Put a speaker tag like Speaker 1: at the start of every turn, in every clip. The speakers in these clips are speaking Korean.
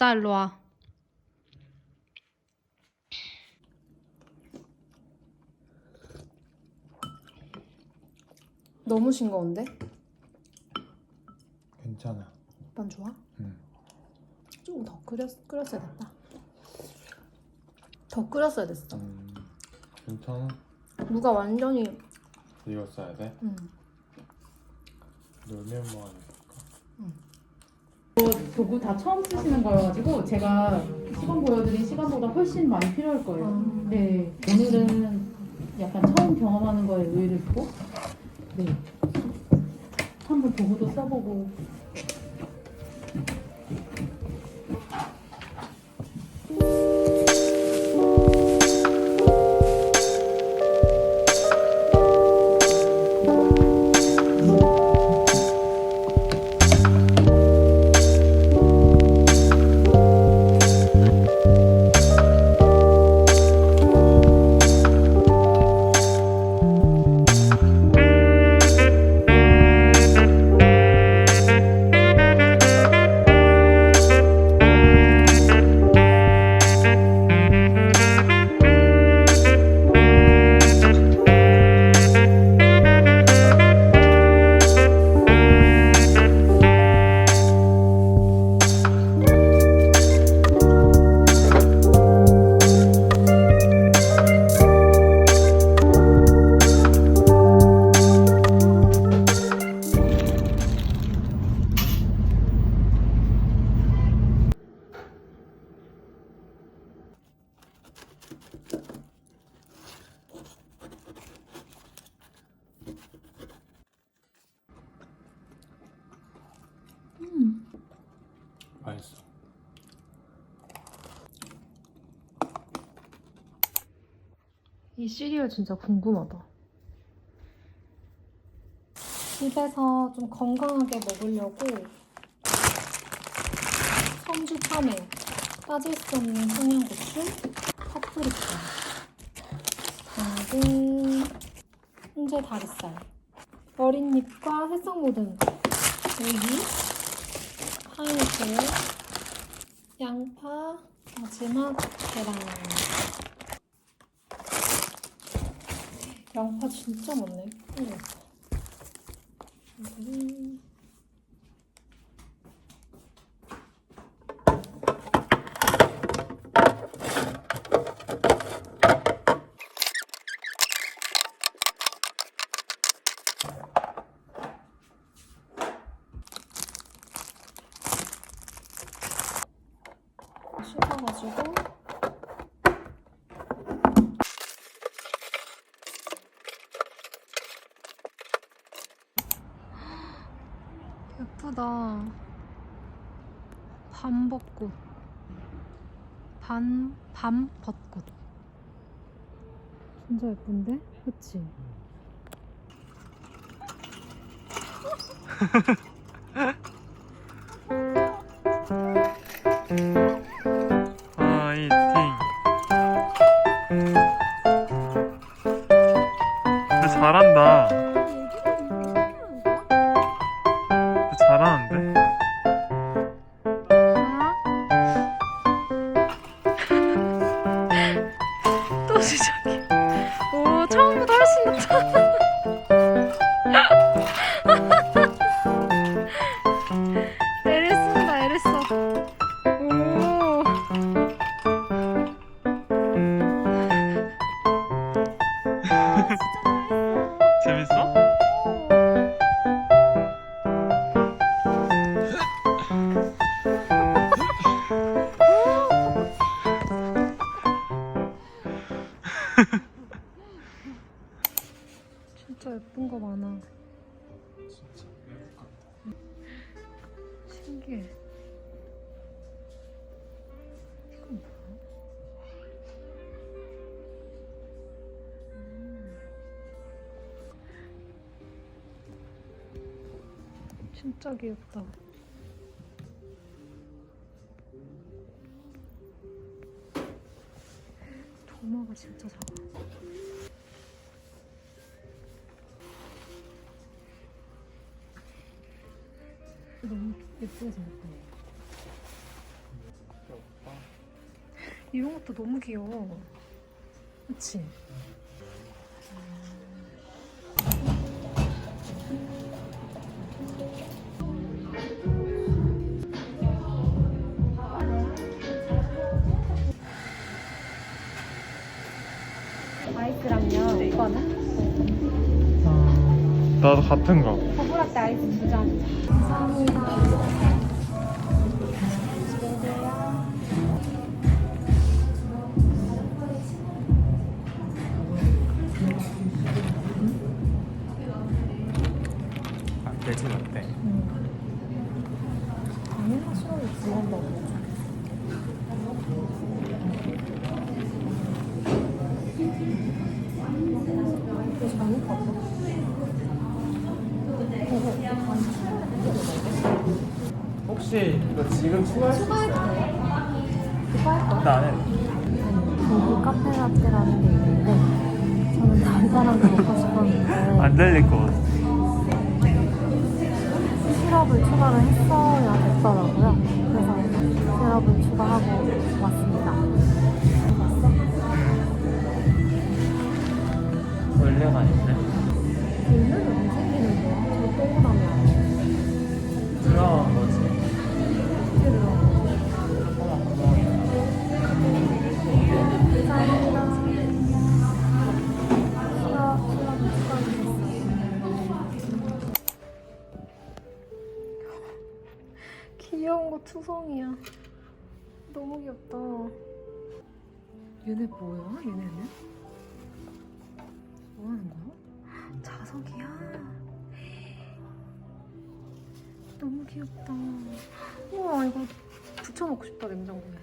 Speaker 1: 먹자 일로 와.
Speaker 2: 너무 싱거운데?
Speaker 3: 괜찮아.
Speaker 2: 오빤 좋아?
Speaker 3: 응.
Speaker 2: 조금 더 끓였, 끓였어야 됐다. 더 끓였어야 됐어.
Speaker 3: 음, 괜찮아.
Speaker 2: 무가 완전히
Speaker 3: 이거 써야 돼?
Speaker 2: 음.
Speaker 3: 놀면 뭐하니?
Speaker 4: 도구 다 처음 쓰시는 거여가지고 제가 시간 보여드린 시간보다 훨씬 많이 필요할 거예요.
Speaker 2: 아.
Speaker 4: 네, 오늘은 약간 처음 경험하는 거에 의의를 두고 네, 한번 도구도 써보고
Speaker 2: 시리얼 진짜 궁금하다. 집에서 좀 건강하게 먹으려고 섬주 참외, 빠질 수 없는 청양고추, 파프리카, 당근, 훈제 다리살, 어린 잎과 새싹 묻은 오이, 파인애플, 양파, 마지막 계란. 양파 진짜 많네. 우와. 음. 씻어가지고 예쁘다. 밤 벚꽃. 반, 밤 벚꽃. 진짜 예쁜데? 그치? 진짜 귀엽다. 도마가 진짜 작아. 너무 예쁘게 생겼다. 이런 것도 너무 귀여워. 그치? 아
Speaker 3: 나도 같은 거.
Speaker 2: 버블라떼 아이스 두 잔. 감사합니다.
Speaker 3: 추가할 수 있어요?
Speaker 2: 이거 할 거야?
Speaker 3: 나는
Speaker 2: 여기 카페 라떼라는 게 있는데 저는 달달한 거 먹고 싶었는데
Speaker 3: 안 들릴 것 같아.
Speaker 2: 시럽을 추가를 했어야 됐더라고요. 그래서 시럽을 추가하고 왔습니다.
Speaker 3: 원래가 아닌데?
Speaker 2: 얘는 왜 생기는 거야? 저 동그라미
Speaker 3: 거지.
Speaker 2: 시럽, 시럽을 추가해주셨어요. 귀여운 거 투성이야. 너무 귀엽다. 얘네 뭐야? 얘네는? 뭐 하는 거야? 자석이야. 너무 귀엽다. 우와, 이거 붙여놓고 싶다, 냉장고에.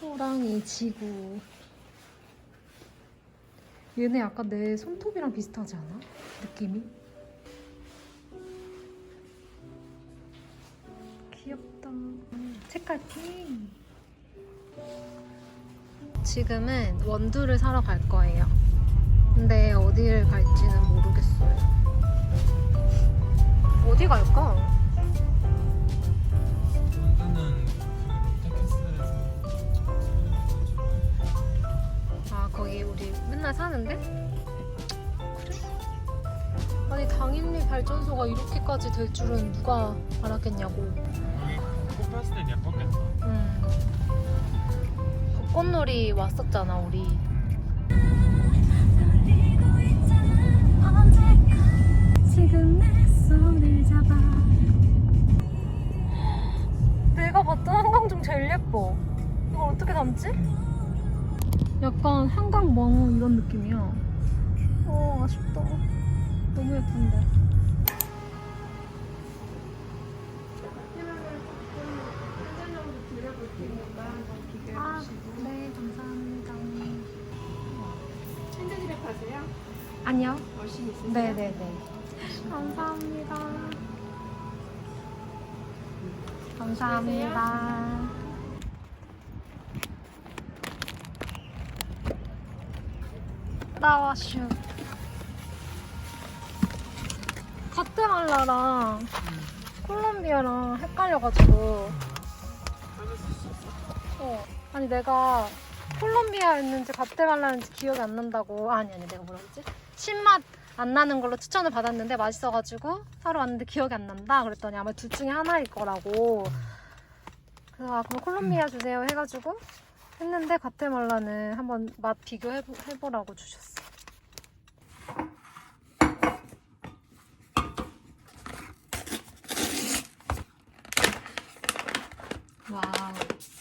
Speaker 2: 호랑이, 지구. 얘네 약간 내 손톱이랑 비슷하지 않아? 느낌이? 귀엽다. 색깔 핑. 지금은 원두를 사러 갈 거예요. 근데 어디를 갈지는 모르겠어요. 갈까? 아 거기 우리 맨날 사는데? 그래? 아니 당일리 발전소가 이렇게까지 될 줄은 누가 알았겠냐고.
Speaker 3: 꽃폈을 땐 예뻤겠다.
Speaker 2: 음. 벚꽃놀이 왔었잖아 우리. 지금 내 손을 잡아. 내가 봤던 한강 중 제일 예뻐. 이걸 어떻게 담지? 약간 한강 망우 이런 느낌이야. 어 아쉽다. 너무 예쁜데. 아, 네, 감사합니다.
Speaker 1: 핸드드립 하세요?
Speaker 2: 아니요.
Speaker 1: 머신 있으세요?
Speaker 2: 네네네. 감사합니다. 감사합니다. 나와슈. 가테말라랑 콜롬비아랑 헷갈려가지고. 어. 아니 내가 콜롬비아였는지 가테말라였는지 기억이 안 난다고. 아니 아니 내가 뭐라 그랬지? 신맛 안 나는 걸로 추천을 받았는데 맛있어가지고 사러 왔는데 기억이 안 난다. 그랬더니 아마 둘 중에 하나일 거라고. 그래서 아 그럼 콜롬비아 주세요 해가지고 했는데 가테말라는 한번 맛 비교해보라고 주셨어. 와우.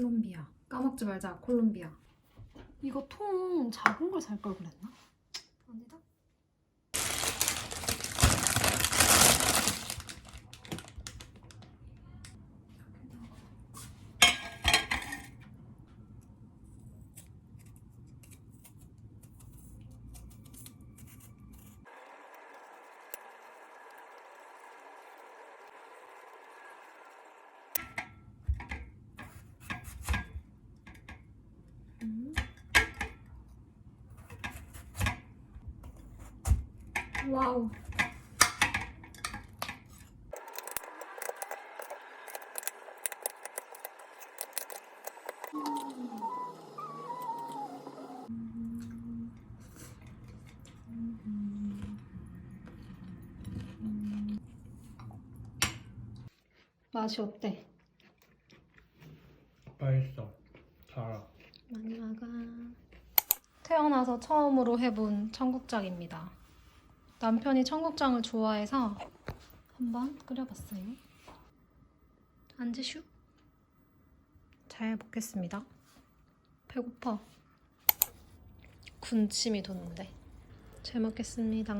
Speaker 2: 콜롬비아. 까먹지 말자, 콜롬비아. 이거 통 작은 걸 살 걸 그랬나? 와우. 맛이 어때?
Speaker 3: 맛있어. 달아.
Speaker 2: 많이 먹어. 태어나서 처음으로 해본 청국장입니다. 남편이 청국장을 좋아해서 한번 끓여봤어요. 앉으슈. 잘 먹겠습니다. 배고파. 군침이 도는데. 잘 먹겠습니다.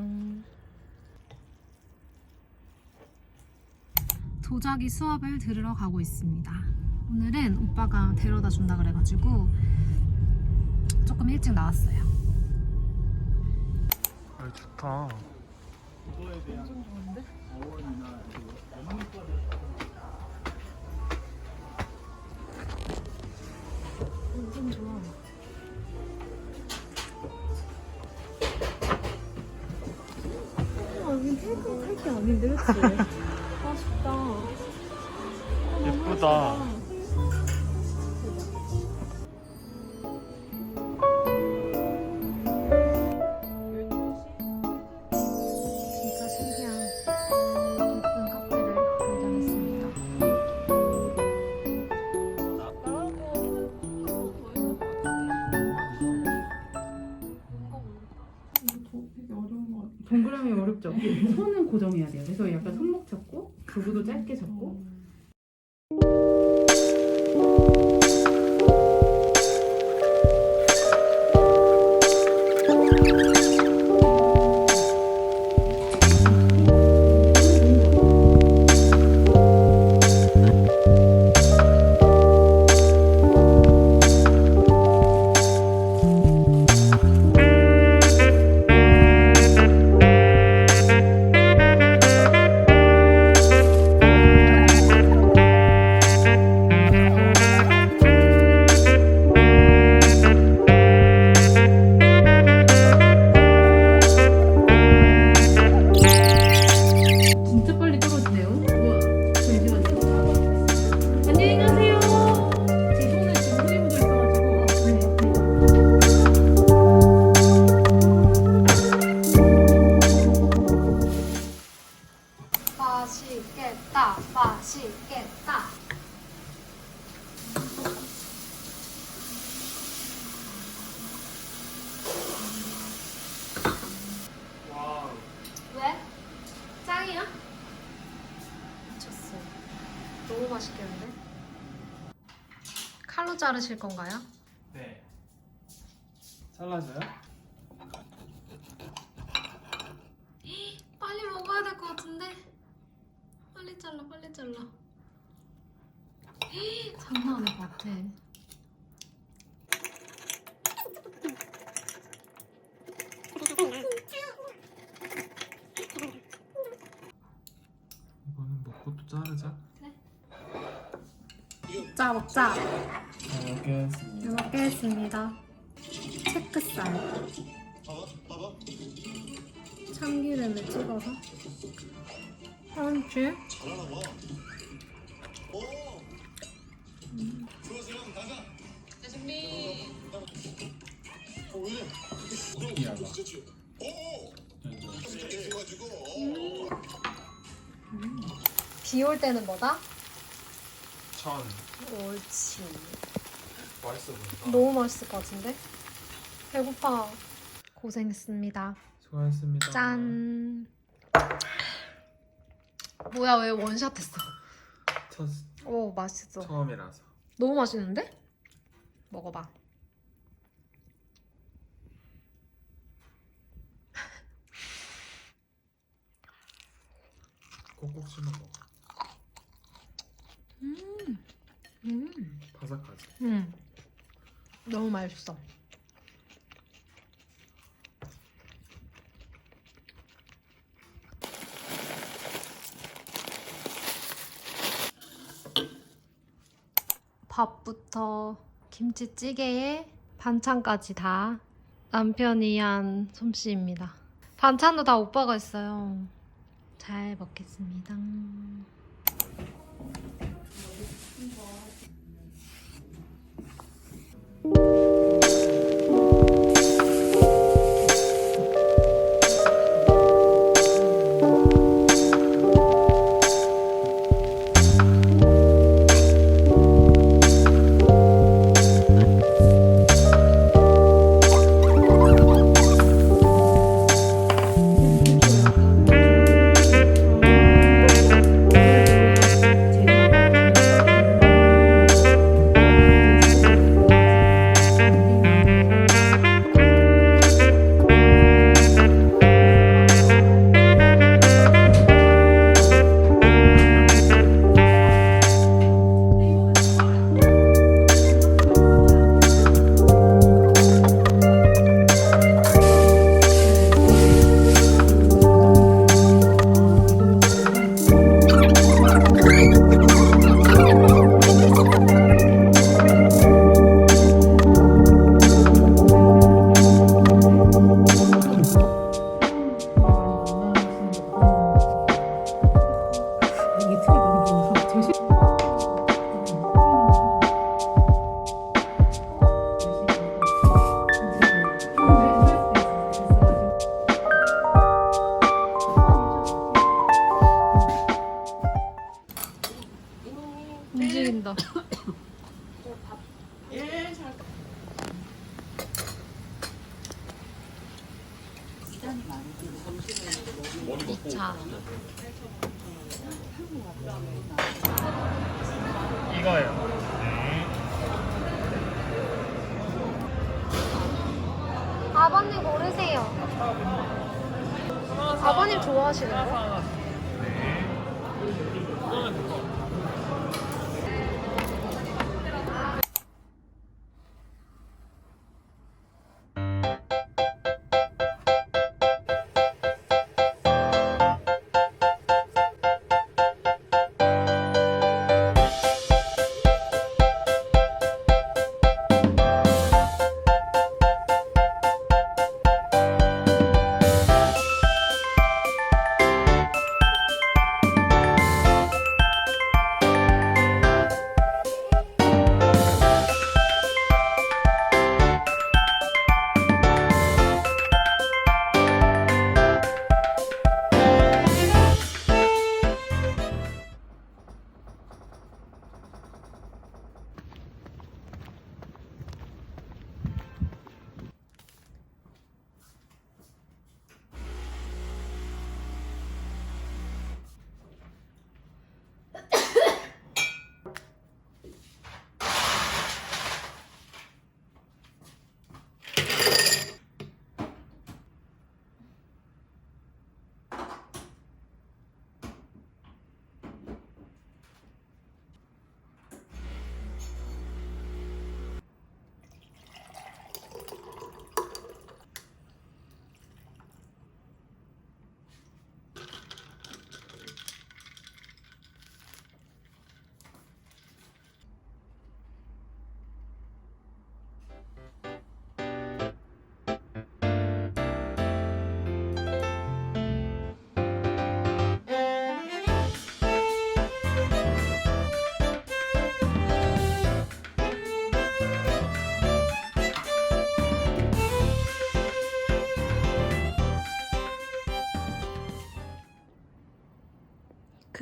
Speaker 2: 도자기 수업을 들으러 가고 있습니다. 오늘은 오빠가 데려다 준다 그래가지고 조금 일찍 나왔어요.
Speaker 3: 아 좋다.
Speaker 2: 좋아. 아, 여기 태국 할게 아닌데, 그치? 아쉽다.
Speaker 3: 예쁘다.
Speaker 2: 진짜
Speaker 4: 짧게 잡고
Speaker 2: 자르실 건가요?
Speaker 3: 네. 잘라줘요?
Speaker 2: 빨리 먹어야 될 것 같은데? 빨리 잘라, 빨리 잘라. 장난 아닐 것 같아.
Speaker 3: 이거는 먹고 또 자르자.
Speaker 2: 먹자, 먹자.
Speaker 3: 잘 먹겠습니다.
Speaker 2: 잘 먹겠습니다. 체크살. 참기름을 찍어서. 한줄
Speaker 3: 신기하다.
Speaker 2: 비올 때는 뭐다?
Speaker 3: 천.
Speaker 2: 옳지.
Speaker 3: 맛있어 보인다.
Speaker 2: 너무 맛있을 것 같은데? 배고파. 고생했습니다.
Speaker 3: 수고하셨습니다.
Speaker 2: 짠. 뭐야 왜 원샷 했어?
Speaker 3: 첫
Speaker 2: 오 맛있어.
Speaker 3: 처음이라서.
Speaker 2: 너무 맛있는데? 먹어봐.
Speaker 3: 꼭꼭 씹어 먹어.
Speaker 2: 음.
Speaker 3: 바삭하지.
Speaker 2: 음. 너무 맛있어. 밥부터 김치찌개에 반찬까지 다 남편이 한 솜씨입니다.
Speaker 4: 반찬도 다 오빠가 했어요. 잘 먹겠습니다.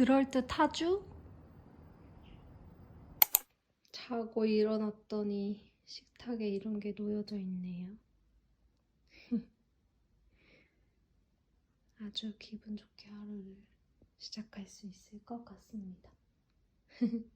Speaker 4: 그럴듯하죠? 자고 일어났더니 식탁에 이런 게 놓여져 있네요. 아주 기분 좋게 하루를 시작할 수 있을 것 같습니다.